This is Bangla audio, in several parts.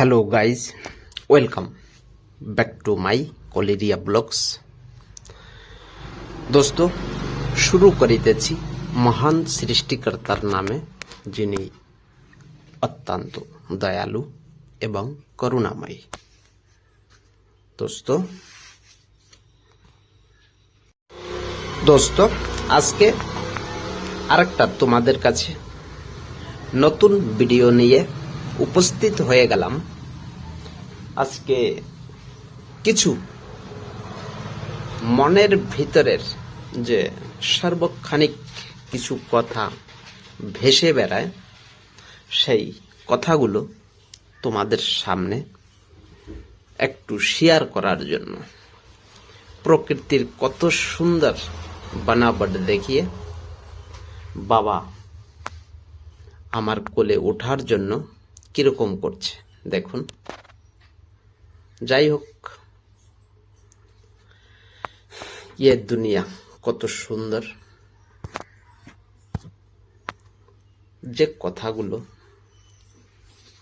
Hello guys welcome back to my কলেরিয়া blogs দোস্ত, শুরু করিতেছি মহান সৃষ্টিকর্তার নামে, যিনি অত্যন্ত দয়ালু এবং করুণাময়ী। দোস্ত দোস্ত, আজকে আরেকটা তোমাদের কাছে নতুন ভিডিও নিয়ে উপস্থিত হয়ে গেলাম। আজকে কিছু মনের ভিতরের যে সার্বক্ষণিক কিছু কথা ভেসে বেড়ায়, সেই কথাগুলো তোমাদের সামনে একটু শেয়ার করার জন্য। প্রকৃতির কত সুন্দর বানাবট দেখিয়ে বাবা আমার কোলে ওঠার জন্য কীরকম করছে? দেখুন। যাই হোক ইয়ে দুনিয়া কত সুন্দর। যে কথাগুলো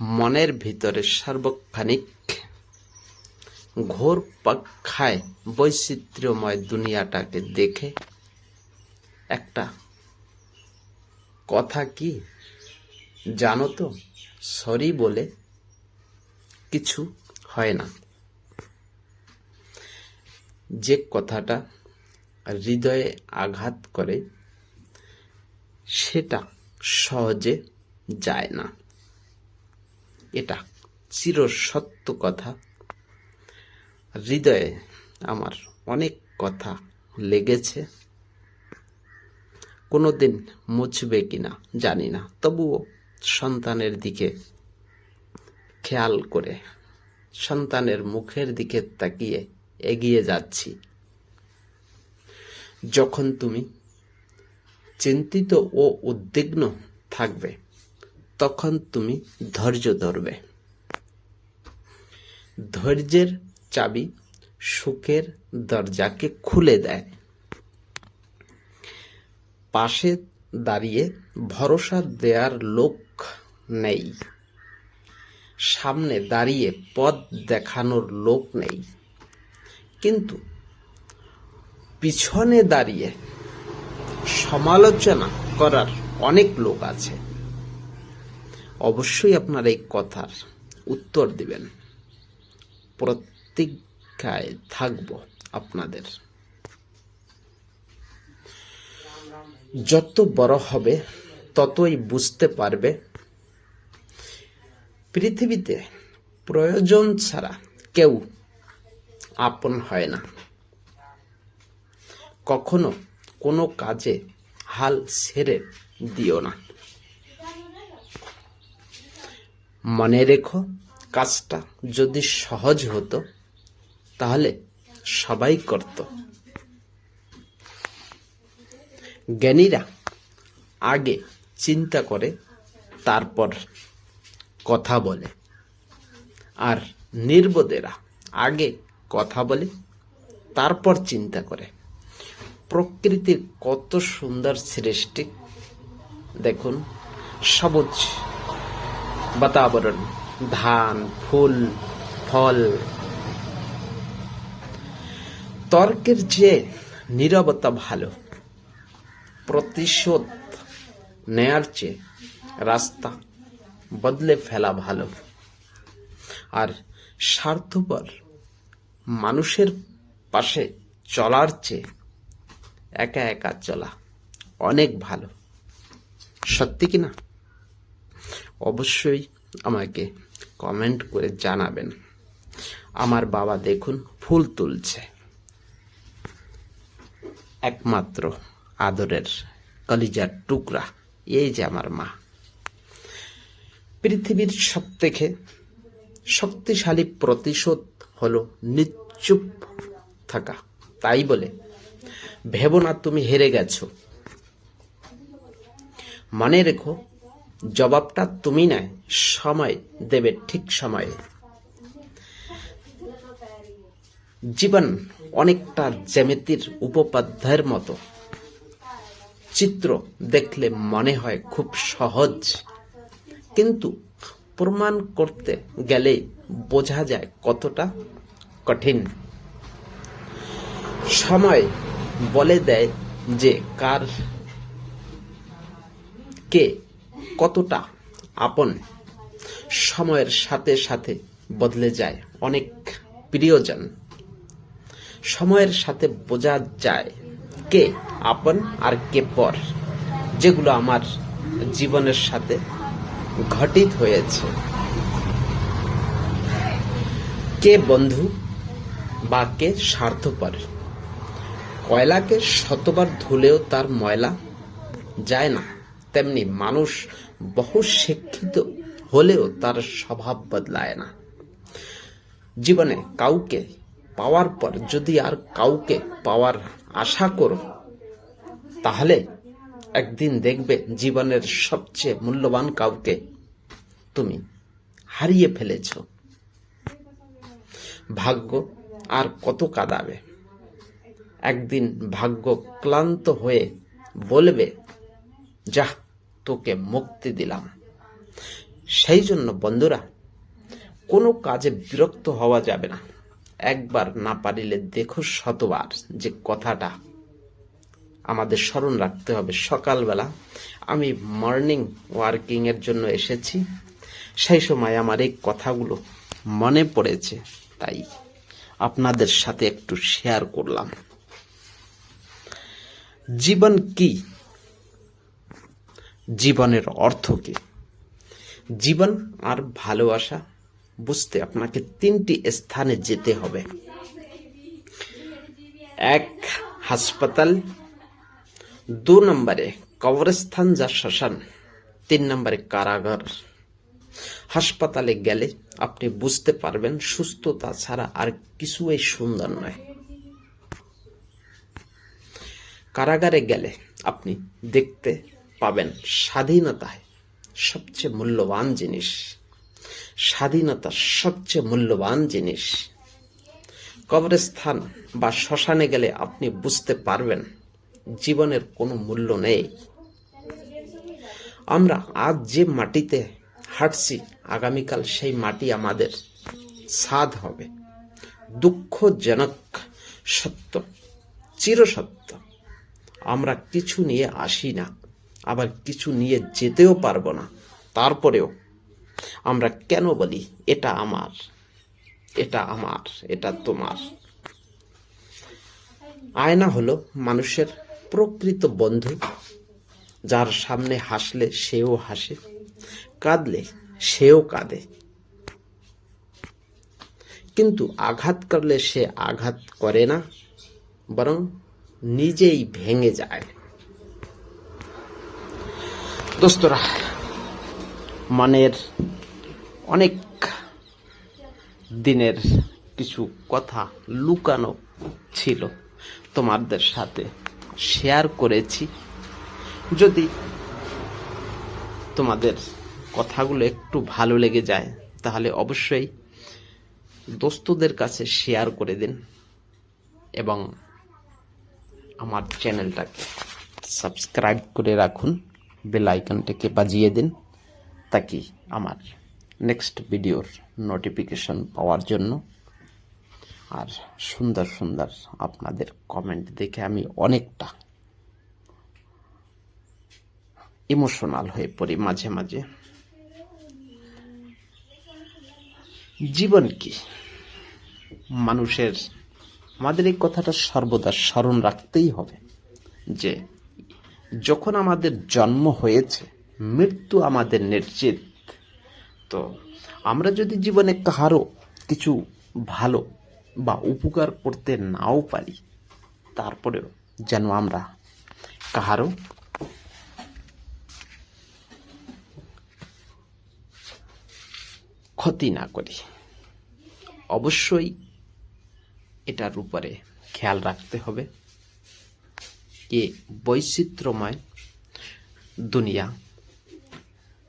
মনের ভিতরে সার্বক্ষণিক ঘোর পাখায় বৈচিত্র্যময় দুনিয়াটাকে দেখে একটা কথা কি? জানো তো, সরি বলে কিছু হয় না। যে কথাটা হৃদয়ে আঘাত করে, সেটা সহজে যায় না। এটা চির সত্য কথা। হৃদয়ে আমার অনেক কথা লেগেছে। কোনোদিন মুছবে কিনা জানি না, তবুও সন্তানের দিকে খেয়াল করে, সন্তানের মুখের দিকে তাকিয়ে এগিয়ে যাচ্ছি। যখন তুমি চিন্তিত ও উদ্বিগ্ন থাকবে, তখন তুমি ধৈর্য ধরবে। ধৈর্যের চাবি সুখের দরজাকে খুলে দেয়। পাশে দাঁড়িয়ে ভরসা দেওয়ার লোক নেই। সামনে দাঁড়িয়ে পথ দেখানোর লোক নেই। কিন্তু পিছনে দাঁড়িয়ে সমালোচনা করার অনেক লোক আছে। অবশ্যই আপনার এই কথার উত্তর দিবেন। প্রতিজ্ঞায় থাকব আপনাদের। যত বড় হবে, ততই বুঝতে পারবে পৃথিবীতে প্রয়োজন ছাড়া কেউ আপন হয় না। কখনো কোনো কাজে হাল ছেড়ে দিও না। মনে রেখো, কাজটা যদি সহজ হতো, তাহলে সবাই করত। জ্ঞানীরা আগে চিন্তা করে, তারপর কথা বলে। আর নির্বোধেরা আগে কথা বলে, তারপর চিন্তা করে। প্রকৃতির কত সুন্দর সৃষ্টি, দেখুন, সবুজ বাতাবরণ, ধান, ফুল, ফল। তর্কের চেয়ে নীরবতা ভালো। প্রতিশোধ নেয়ার চেয়ে রাস্তা বদলে ফেলা ভালো। আর স্বার্থপর মানুষের পাশে চলার চেয়ে একা একা চলা অনেক ভালো। সত্যি কি না? অবশ্যই আমাকে কমেন্ট করে জানাবেন। আমার বাবা দেখুন ফুল তুলছে। একমাত্র আদরের কলিজার টুকরা, এই যে আমার মা। পৃথিবীর সব থেকে শক্তিশালী প্রতিশোধ হলো নিশ্চুপ থাকা। তাই বলে, ভেবো না তুমি হেরে গেছো। মনে রেখো, জবাবটা তুমি নয়, সময় দেবে ঠিক সময়ে। জীবন অনেকটা জ্যামিতির উপপাধ্যায়ের মতো। চিত্র দেখলে মনে হয় খুব সহজ। কিন্তু প্রমাণ করতে গেলেই বোঝা যায় কতটা কঠিন। সময় বলে দেয় যে কার কে কতটা আপন। সময়ের সাথে সাথে বদলে যায় অনেক প্রিয়জন। সময়ের সাথে বোঝা যায় কে আপন আর কে পর, যেগুলো আমার জীবনের সাথে ঘটিত হয়েছে। কে বন্ধু বা কে স্বার্থপর? কয়লাকে শতবার ধুলেও তার ময়লা যায় না, তেমনি মানুষ বহু শিক্ষিত হলেও তার স্বভাব বদলায় না। জীবনে কাউকে পাওয়ার পর যদি আর কাউকে পাওয়ার আশা করো, তাহলে একদিন দেখবে জীবনের সবচেয়ে মূল্যবান কাউকে তুমি হারিয়ে ফেলেছ। ভাগ্য আর কত কাঁদাবে? একদিন ভাগ্য ক্লান্ত হয়ে বলবে যা তোকে মুক্তি দিলাম। সেই জন্য বন্ধুরা, কোনো কাজে বিরক্ত হওয়া যাবে না। একবার না পারিলে দেখো শতবার যে কথাটা আমাদের স্মরণ রাখতে হবে। সকালবেলা আমি মর্নিং ওয়ার্কিং এর জন্য এসেছি। সেই সময় আমার এই কথাগুলো মনে পড়েছে, তাই আপনাদের সাথে একটু শেয়ার করলাম। জীবন কি? জীবনের অর্থ কি? জীবন আর ভালোবাসা বুঝতে আপনাকে তিনটি স্থানে যেতে হবে। এক, হাসপাতাল দু নম্বরে কবরস্থান যা শ্মশান, তিন নম্বরে কারাগার। হাসপাতালে গেলে আপনি বুঝতে পারবেন, সুস্থতা ছাড়া আর কিছুই সুন্দর নয়। কারাগারে গেলে আপনি দেখতে পাবেন স্বাধীনতায় সবচেয়ে মূল্যবান জিনিস। স্বাধীনতা সবচেয়ে মূল্যবান জিনিস। কবরস্থান বা শ্মশানে গেলে আপনি বুঝতে পারবেন জীবনের কোনো মূল্য নেই। আমরা আজ যে মাটিতে হাঁটছি, আগামীকাল সেই মাটি আমাদের সাধ হবে। দুঃখজনক সত্য চিরসত্য আমরা কিছু নিয়ে আসি না, আবার কিছু নিয়ে যেতেও পারব না। তারপরেও আমরা কেন বলি, এটা আমার এটা আমার, এটা তোমার আয়না হলো মানুষের প্রকৃত বন্ধু, যার সামনে হাসলে সেও হাসে, কাঁদলে সেও কাঁদে। কিন্তু আঘাত করলে সে আঘাত করে না, বরং নিজেই ভেঙে যায়। দোস্তরা, মনের অনেক দিনের কিছু কথা লুকানো ছিল তোমাদের সাথে। শেয়ার করেছি। যদি তোমাদের কথাগুলো একটু ভালো লেগে যায়, তাহলে অবশ্যই দোস্তদের কাছে শেয়ার করে দিন এবং আমার চ্যানেলটাকে সাবস্ক্রাইব করে রাখুন বেল আইকনটাকে বাজিয়ে দিন, তাকি আমার নেক্সট ভিডিওর নোটিফিকেশন পাওয়ার জন্য। আর সুন্দর সুন্দর আপনাদের কমেন্ট দেখে আমি অনেকটা ইমোশনাল হয়ে পড়ি মাঝে মাঝে। জীবন কি? মানুষের, আমাদের এই কথাটা সর্বদা স্মরণ রাখতেই হবে যে যখন আমাদের জন্ম হয়েছে, মৃত্যু আমাদের নিশ্চিত। তো আমরা যদি জীবনে কাহারও কিছু ভালো বা উপকার করতে নাও পারি, তারপরেও যেন আমরা কাহারও ক্ষতি না করি। অবশ্যই এটার উপরে খেয়াল রাখতে হবে যে বৈচিত্র্যময় দুনিয়া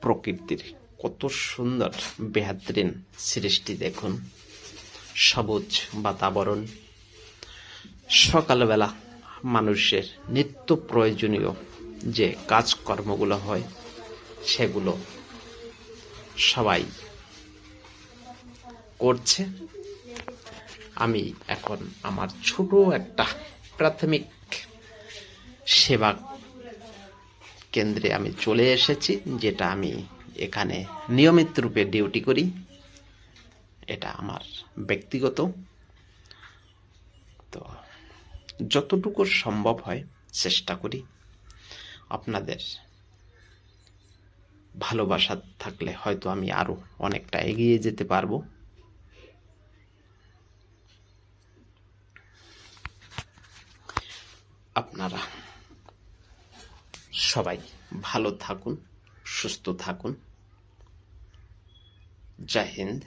প্রকৃতির কত সুন্দর বেহাতরিন সৃষ্টি দেখুন। সবুজ বাতাবরণ। সকালবেলা মানুষের নিত্য প্রয়োজনীয় যে কাজকর্মগুলো হয়, সেগুলো সবাই করছে। আমি এখন আমার ছোট একটা প্রাথমিক সেবা কেন্দ্রে আমি চলে এসেছি, যেটা আমি এখানে নিয়মিত রূপে ডিউটি করি। এটা আমার ব্যক্তিগত। তো যতটুকু সম্ভব হয় চেষ্টা করি আপনাদের ভালোবাসা থাকলে হয়তো আমি আরও অনেকটা এগিয়ে যেতে পারব। আপনারা সবাই ভালো থাকুন, সুস্থ থাকুন। জয় হিন্দ।